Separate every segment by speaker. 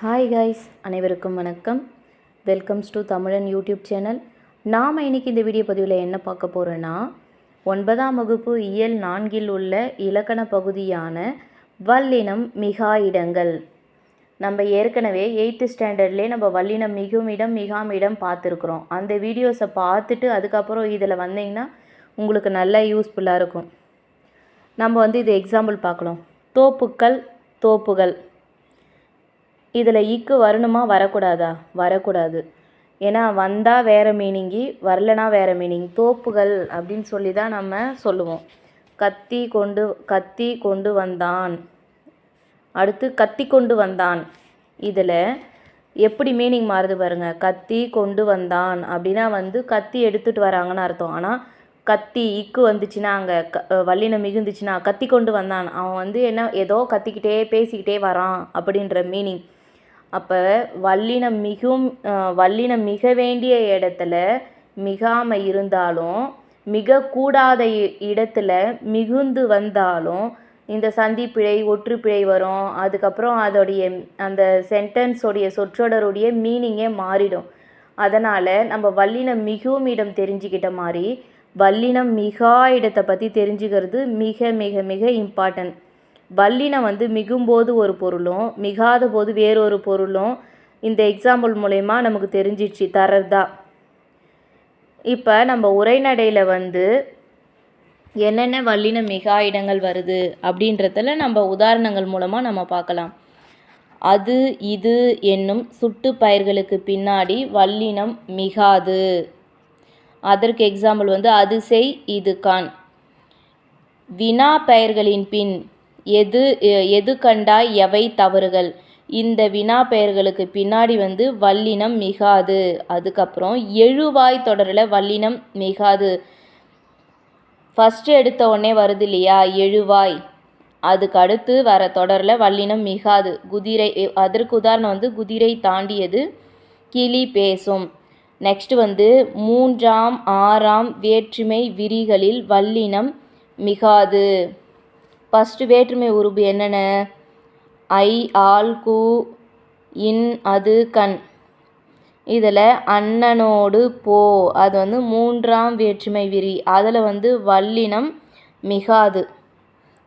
Speaker 1: Hi guys அனைவருக்கும் வணக்கம். Welcomes to Tamizhan YouTube channel நாம் இன்னைக்கு இந்த வீடியோ பதிவில் என்ன பார்க்க போகிறோன்னா ஒன்பதாம் வகுப்பு இயல் நான்கில் உள்ள இலக்கண பகுதியான வல்லினம் மிகா இடங்கள். நம்ம ஏற்கனவே எயித்து ஸ்டாண்டர்ட்லேயே நம்ம வல்லினம் மிகும் இடம் மிகாம் இடம் பார்த்துருக்குறோம். அந்த வீடியோஸை பார்த்துட்டு அதுக்கப்புறம் இதில் வந்தீங்கன்னா உங்களுக்கு நல்லா யூஸ்ஃபுல்லாக இருக்கும். நம்ம வந்து இது எக்ஸாம்பிள் பார்க்கலாம். தோப்புக்கள் தோப்புகள். இதில் இக்கு வரணுமா? வரக்கூடாதா? வரக்கூடாது. ஏன்னா வந்தால் வேறு மீனிங்கி வரலனா வேறு மீனிங் தோப்புகள் அப்படின்னு சொல்லி தான் நம்ம சொல்லுவோம். கத்தி கொண்டு கத்தி கொண்டு வந்தான். அடுத்து கத்தி கொண்டு வந்தான். இதில் எப்படி மீனிங் மாறுது பாருங்கள் கத்தி கொண்டு வந்தான் அப்படின்னா வந்து கத்தி எடுத்துகிட்டு வராங்கன்னு அர்த்தம். ஆனால் கத்தி இக்கு வந்துச்சுன்னா அங்கே க வல்லினம் மிகுந்துச்சுன்னா கத்தி கொண்டு வந்தான். அவன் வந்து என்ன ஏதோ கத்திக்கிட்டே பேசிக்கிட்டே வரான் அப்படின்ற மீனிங். அப்போ வல்லினம் மிகும் வல்லினம் மிக வேண்டிய இடத்துல மிகாமல் இருந்தாலும் மிக கூடாத இடத்துல மிகுந்து வந்தாலும் இந்த சந்திப்பிழை ஒற்றுப்பிழை வரும். அதுக்கப்புறம் அதோடைய அந்த சென்டென்ஸோடைய சொற்றொடருடைய மீனிங்கே மாறிடும். அதனால் நம்ம வல்லினம் மிகும் இடம் தெரிஞ்சுக்கிட்ட மாதிரி வல்லினம் மிகா இடத்தை பற்றி தெரிஞ்சுக்கிறது மிக மிக மிக இம்பார்ட்டன்ட் வல்லினம் வந்து மிகும்போது ஒரு பொருளும் மிகாத போது வேறொரு பொருளும் இந்த எக்ஸாம்பிள் மூலயமா நமக்கு தெரிஞ்சிச்சு தரதா இப்போ நம்ம உரைநடையில் வந்து என்னென்ன வல்லின மிகா இடங்கள் வருது அப்படின்றதில் நம்ம உதாரணங்கள் மூலமாக நம்ம பார்க்கலாம். அது இது என்னும் சுட்டு பயிர்களுக்கு பின்னாடி வல்லினம் மிகாது. அதற்கு எக்ஸாம்பிள் வந்து அது செய் இது கான். வினா பெயர்களின் பின் எது எ- எது கண்டாய் எவை தவறுகள்? இந்த வினா பெயர்களுக்கு பின்னாடி வந்து வல்லினம் மிகாது. அதுக்கப்புறம் எழுவாய் தொடரில் வல்லினம் மிகாது. ஃபஸ்ட்டு எடுத்த உடனே வருது இல்லையா? எழுவாய். அதுக்கு அடுத்து வர தொடரில் வல்லினம் மிகாது. குதிரை அதற்கு உதாரணம் வந்து குதிரை தாண்டியது கிளி பேசும். நெக்ஸ்ட் வந்து மூன்றாம் ஆறாம் வேற்றுமை விரிகளில் வல்லினம் மிகாது. ஃபஸ்ட்டு வேற்றுமை உருபு என்னென்ன? ஐ ஆல் கு இன் அது கண். இதில் அண்ணனோடு போ. அது வந்து மூன்றாம் வேற்றுமை விரி. அதில் வந்து வல்லினம் மிகாது.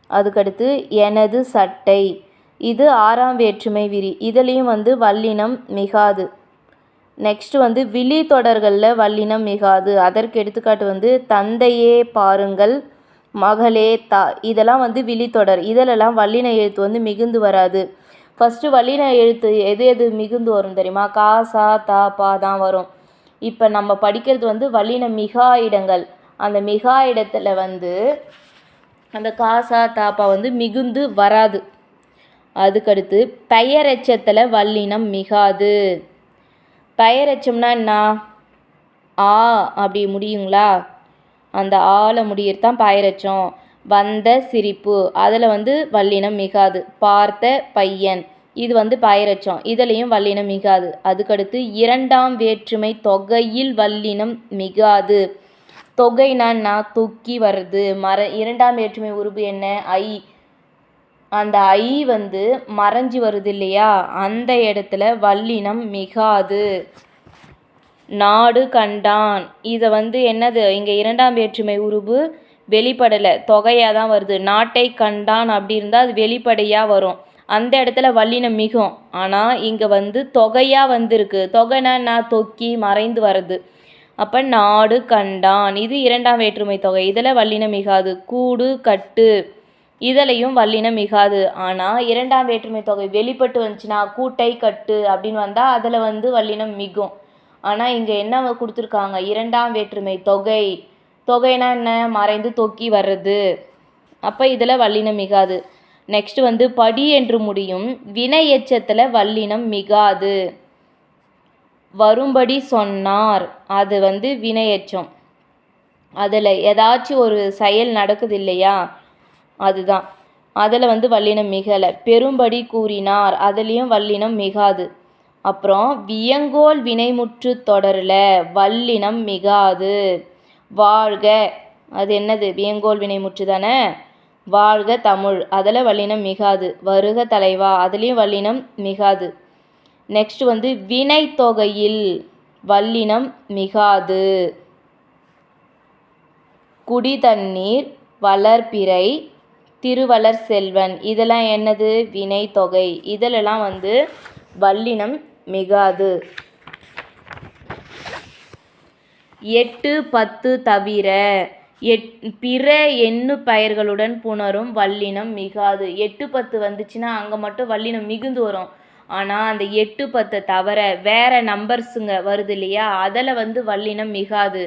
Speaker 1: அதுக்கடுத்து எனது சட்டை. இது ஆறாம் வேற்றுமை விரி. இதுலேயும் வந்து வல்லினம் மிகாது. நெக்ஸ்ட் வந்து விழி தொடர்களில் வல்லினம் மிகாது. அதற்கு எடுத்துக்காட்டு வந்து தந்தையே பாருங்கள். மகளே தா இதெல்லாம் வந்து விழித்தொடர். இதிலெல்லாம் வல்லின எழுத்து வந்து மிகுந்து வராது. ஃபஸ்ட்டு வல்லின எழுத்து எது எது மிகுந்து வரும் தெரியுமா? கா சா தா பா தான் வரும். இப்போ நம்ம படிக்கிறது வந்து வல்லின மிகா இடங்கள். அந்த மிகா இடத்துல வந்து அந்த காசா தாப்பா வந்து மிகுந்து வராது. அதுக்கடுத்து பெயரெச்சத்தில் வல்லினம் மிகாது. பெயரெச்சம்னா என்ன? ஆ அப்படி முடியுங்களா? அந்த ஆல முடியறது தான் பெயரெச்சம். வந்த சிரிப்பு. அதில் வந்து வல்லினம் மிகாது. பார்த்த பையன். இது வந்து பயிரச்சோம். இதுலேயும் வல்லினம் மிகாது. அதுக்கடுத்து இரண்டாம் வேற்றுமை தொகையில் வல்லினம் மிகாது. தொகைனா தூக்கி வருது. மர இரண்டாம் வேற்றுமை உருபு என்ன? ஐ. அந்த ஐ வந்து மறைஞ்சு வருது இல்லையா? அந்த இடத்துல வல்லினம் மிகாது. நாடு கண்டான். இதை வந்து என்னது? இங்கே இரண்டாம் வேற்றுமை உருபு வெளிப்படலை. தொகையாக தான் வருது. நாட்டை கண்டான் அப்படி இருந்தால் அது வெளிப்படையாக வரும். அந்த இடத்துல வல்லினம் மிகும். ஆனால் இங்கே வந்து தொகையாக வந்திருக்கு. தொகைனா நான் தொக்கி மறைந்து வருது அப்போ நாடு கண்டான். இது இரண்டாம் வேற்றுமை தொகை. இதில் வல்லினம் மிகாது. கூடு கட்டு. இதிலையும் வல்லினம் மிகாது. ஆனால் இரண்டாம் வேற்றுமை தொகை வெளிப்பட்டு வந்துச்சுன்னா கூட்டை கட்டு அப்படின்னு வந்தால் அதில் வந்து வல்லினம் மிகும். ஆனால் இங்கே என்ன கொடுத்துருக்காங்க? இரண்டாம் வேற்றுமை தொகை. தொகைனா என்ன? மறைந்து தொக்கி வர்றது. அப்போ இதில் வல்லினம் மிகாது. நெக்ஸ்ட் வந்து படி என்று முடியும். வினை எச்சத்தில் வல்லினம் மிகாது. வரும்படி சொன்னார். அது வந்து வினையெச்சம் அதில் ஏதாச்சும் ஒரு செயல் நடக்குது இல்லையா அதுதான். அதில் வந்து வல்லினம் மிகலை. பெரும்படி கூறினார். அதுலேயும் வல்லினம் மிகாது. அப்புறம் வியங்கோல் வினைமுற்று தொடரில் வல்லினம் மிகாது. வாழ்க அது என்னது? வியங்கோல் வினைமுற்று தானே? வாழ்க தமிழ் அதில் வல்லினம் மிகாது. வருக தலைவா அதுலேயும் வல்லினம் மிகாது. நெக்ஸ்ட் வந்து வினைத்தொகையில் வல்லினம் மிகாது. குடிதண்ணீர் வளர்பிறை திருவளர் செல்வன் இதெல்லாம் என்னது? வினைத்தொகை இதிலெல்லாம் வந்து வல்லினம் மிகாது. எட்டு பத்து தவிர எட் பிற எண்ணு பெயர்களுடன் புணரும் வல்லினம் மிகாது. எட்டு பத்து வந்துச்சுன்னா அங்கே மட்டும் வல்லினம் மிகுந்து வரும். ஆனால் அந்த எட்டு பத்தை தவிர வேற நம்பர்ஸுங்க வருது இல்லையா? அதில் வந்து வல்லினம் மிகாது.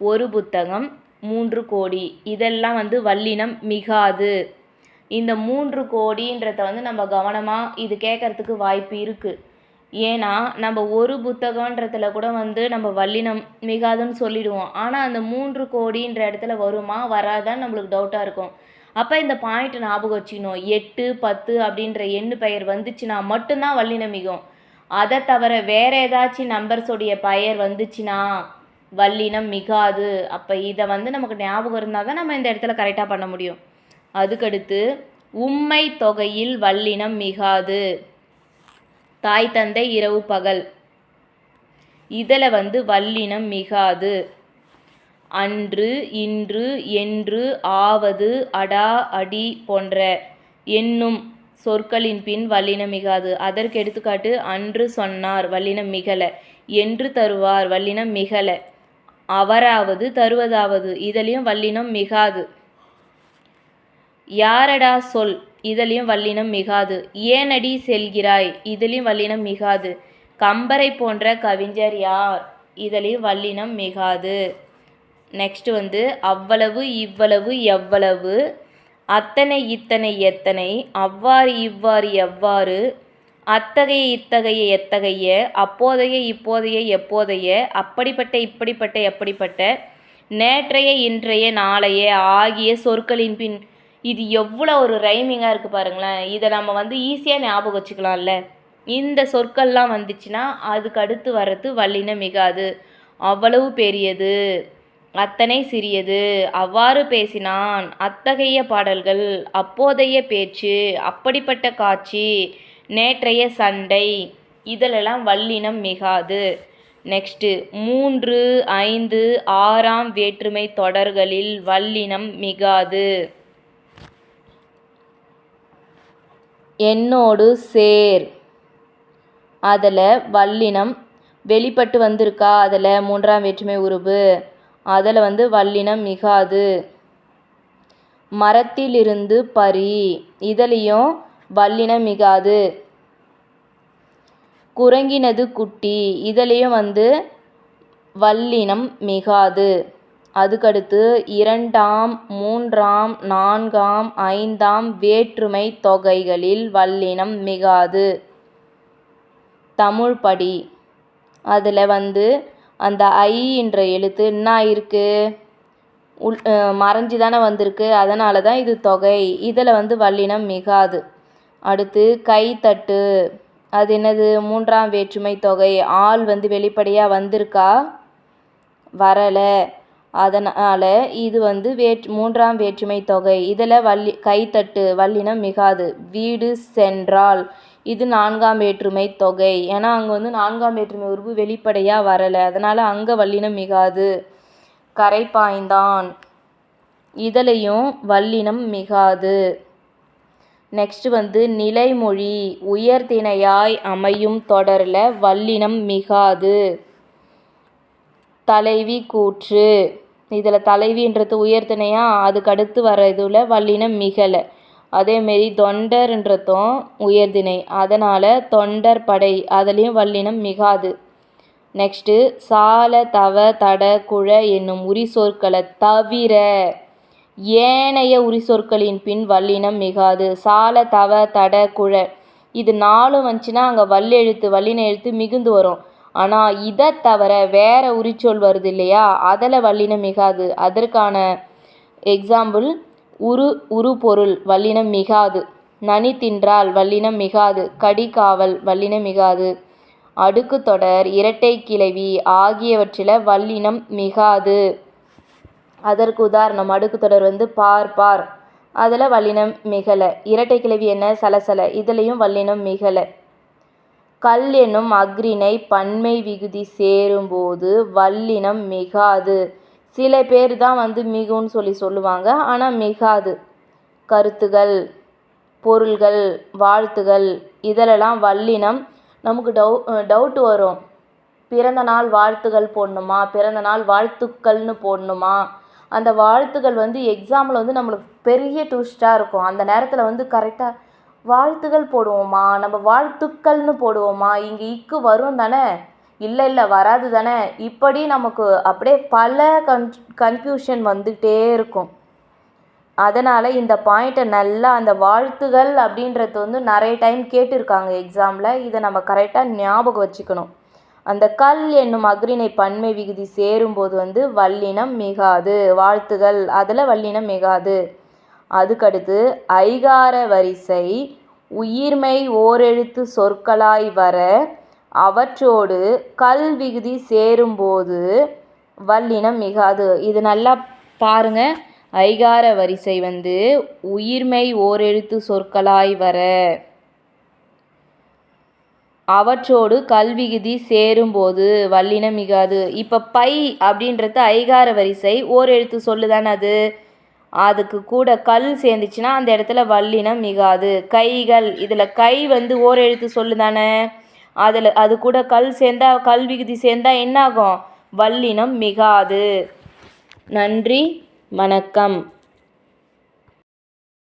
Speaker 1: ஒரு புத்தகம் மூன்று கோடி. இதெல்லாம் வந்து வல்லினம் மிகாது. இந்த மூன்று கோடின்றத வந்து நம்ம கவனமாக இது கேட்கறதுக்கு வாய்ப்பு இருக்குது ஏன்னா நம்ம ஒரு புத்தகன்றதுல கூட வந்து நம்ம வல்லினம் மிகாதுன்னு சொல்லிடுவோம். ஆனால் அந்த மூன்று கோடின்ற இடத்துல வருமா வராதான்னு நம்மளுக்கு டவுட்டாக இருக்கும். அப்போ இந்த பாயிண்ட் ஞாபகம் வச்சுக்கணும். எட்டு பத்து அப்படின்ற எண்ணு பெயர் வந்துச்சுன்னா மட்டும்தான் வல்லினம் மிகும். அதை தவிர வேற ஏதாச்சும் நம்பர்ஸோடைய பெயர் வந்துச்சுன்னா வல்லினம் மிகாது. அப்போ இதை வந்து நமக்கு ஞாபகம் இருந்தால் தான் நம்ம இந்த இடத்துல கரெக்டாக பண்ண முடியும். அதுக்கடுத்து உண்மை தொகையில் வல்லினம் மிகாது. தாய் தந்தை இரவு பகல். இதில் வந்து வல்லினம் மிகாது. அன்று இன்று என்று ஆவது அடா அடி போன்ற என்னும் சொற்களின் பின் வல்லினம் மிகாது. அதற்கு எடுத்துக்காட்டு அன்று சொன்னார் வல்லினம் மிகல. என்று தருவார் வல்லினம் மிகல. அவராவது தருவதாவது இதுலேயும் வல்லினம் மிகாது. யாரடா சொல் இதுலேயும் வல்லினம் மிகாது. ஏனடி செல்கிறாய் இதுலேயும் வல்லினம் மிகாது. கம்பரை போன்ற கவிஞர் யார் இதுலேயும் வல்லினம் மிகாது. நெக்ஸ்ட் வந்து அவ்வளவு இவ்வளவு எவ்வளவு அத்தனை இத்தனை எத்தனை அவ்வாறு இவ்வாறு எவ்வாறு அத்தகைய இத்தகைய எத்தகைய அப்போதைய இப்போதைய எப்போதைய அப்படிப்பட்ட இப்படிப்பட்ட எப்படிப்பட்ட நேற்றைய இன்றைய நாளைய ஆகிய சொற்களின் பின் இது எவ்வளோ ஒரு ரைமிங்காக இருக்குது பாருங்களேன். இதை நம்ம வந்து ஈஸியாக ஞாபகம் வச்சுக்கலாம்ல. இந்த சொற்கள்லாம் வந்துச்சுன்னா அதுக்கு அடுத்து வர்றது வல்லின மிகாது. அவ்வளவு பெரியது. அத்தனை சிறியது. அவ்வாறு பேசினான். அத்தகைய பாடல்கள் அப்போதைய பேச்சு அப்படிப்பட்ட காட்சி நேற்றைய சண்டை இதிலெல்லாம் வல்லினம் மிகாது. நெக்ஸ்ட்டு மூன்று ஐந்து ஆறாம் வேற்றுமை தொடர்களில் வல்லினம் மிகாது. என்னோடு சேர். அதில் வல்லினம் வெளிப்பட்டு வந்திருக்கா? அதில் மூன்றாம் வேற்றுமை உருபு. அதில் வந்து வல்லினம் மிகாது. மரத்திலிருந்து பரி இதுலேயும் வல்லினம் மிகாது. குரங்கினது குட்டி. இதுலேயும் வந்து வல்லினம் மிகாது. அதுக்கடுத்து இரண்டாம் மூன்றாம் நான்காம் ஐந்தாம் வேற்றுமை தொகைகளில் வல்லினம் மிகாது. தமிழ் படி. அதில் வந்து அந்த ஐ என்ற எழுத்து என்ன இருக்கு? உள் மறைஞ்சு தானே வந்திருக்கு. அதனால தான் இது தொகை. இதில் வந்து வல்லினம் மிகாது. அடுத்து கைத்தட்டு. அது என்னது? மூன்றாம் வேற்றுமை தொகை. ஆள் வந்து வெளிப்படையாக வந்திருக்கா? வரலை. அதனால் இது வந்து வேற் மூன்றாம் வேற்றுமை தொகை. இதில் வள்ளி கைத்தட்டு வல்லினம் மிகாது. வீடு சென்றால் இது நான்காம் வேற்றுமை தொகை. ஏன்னா அங்கே வந்து நான்காம் வேற்றுமை உருவு வெளிப்படையாக வரலை. அதனால் அங்கே வல்லினம் மிகாது. கரை பாய்ந்தான். இதுலேயும் வல்லினம் மிகாது. நெக்ஸ்ட் வந்து நிலைமொழி. உயர்திணையாய் அமையும் தொடரில் வல்லினம் மிகாது. தலைவி கூற்று. இதில் தலைவின்றது உயர்திணையா அதுக்கு அடுத்து வர இதில் வல்லினம் மிகலை. அதேமாரி தொண்டர்ன்றதும் உயர்திணை அதனால் தொண்டர் படை அதுலேயும் வல்லினம் மிகாது. நெக்ஸ்ட்டு சால தவ தட குழ என்னும் உரி சொற்களை தவிர ஏனைய உரி சொற்களின் பின் வல்லினம் மிகாது. சால தவ தட குழ இது நாலும் வந்துச்சுன்னா அங்கே வல்லெழுத்து வல்லின எழுத்து மிகுந்து வரும். ஆனால் இதை தவிர வேற உரிச்சொல் வருது இல்லையா அதில் வல்லினம் மிகாது. அதற்கான எக்ஸாம்பிள் உரு உரு பொருள் வல்லினம் மிகாது. நனி தின்றால் வல்லினம் மிகாது. கடி காவல் வல்லினம் மிகாது. அடுக்கு தொடர் இரட்டை கிளவி ஆகியவற்றில் வல்லினம் மிகாது. அதற்கு உதாரணம் அடுக்கு தொடர் வந்து பார் பார். அதில் வல்லினம் மிகலை. இரட்டை கிளவி என்ன? சலசல. இதுலேயும் வல்லினம் மிகலை. கல் என்னும் அஃறிணை பன்மை விகுதி சேரும்போது வல்லினம் மிகாது. சில பேர் தான் வந்து மிகுன்னு சொல்லி சொல்லுவாங்க. ஆனால் மிகாது. கருத்துகள் பொருள்கள் வாழ்த்துகள் இதிலெல்லாம் வல்லினம். நமக்கு டவு டவுட்டு வரும். பிறந்த நாள் வாழ்த்துகள் போடணுமா? பிறந்த நாள் வாழ்த்துக்கள்னு போடணுமா? அந்த வாழ்த்துகள் வந்து எக்ஸாமில் வந்து நம்மளுக்கு பெரிய ட்விஸ்ட்டாக இருக்கும். அந்த நேரத்தில் வந்து கரெக்டாக வாழ்த்துகள் போடுவோமா நம்ம வாழ்த்துக்கள்னு போடுவோமா இங்கே இக்கு வரும் தானே? இல்லை இல்லை வராது தானே? இப்படி நமக்கு அப்படியே பல கன் கன்ஃபியூஷன் வந்துக்கிட்டே இருக்கும். அதனால் இந்த பாயிண்ட்டை நல்லா அந்த வாழ்த்துகள் அப்படின்றது வந்து நிறைய டைம் கேட்டிருக்காங்க எக்ஸாமில் இதை நம்ம கரெக்டாக ஞாபகம் வச்சுக்கணும். அந்த கல் என்னும் அக்ரிணை பன்மை விகுதி சேரும்போது வந்து வல்லினம் மிகாது. வாழ்த்துகள். அதில் வல்லினம் மிகாது. அதுக்கடுத்து ஐகார வரிசை உயிர்மை ஓரெழுத்து சொற்களாய் வர அவற்றோடு கல் விகுதி சேரும்போது வல்லினம் மிகாது. இது நல்லா பாருங்க. ஐகார வரிசை வந்து உயிர்மை ஓரெழுத்து சொற்களாய் வர அவற்றோடு கல்விகுதி சேரும்போது வல்லினம் மிகாது. இப்போ பை அப்படின்றது ஐகார வரிசை ஓர் எழுத்து சொல்லுதானே அது? அதுக்கு கூட கல் சேர்ந்துச்சுன்னா அந்த இடத்துல வல்லினம் மிகாது. கைகள் இதில் கை வந்து ஓர் எழுத்து சொல்லுதானே அதில் அது கூட கல் சேர்ந்தா கல் விகுதி சேர்ந்தா என்னாகும்? வல்லினம் மிகாது. நன்றி வணக்கம்.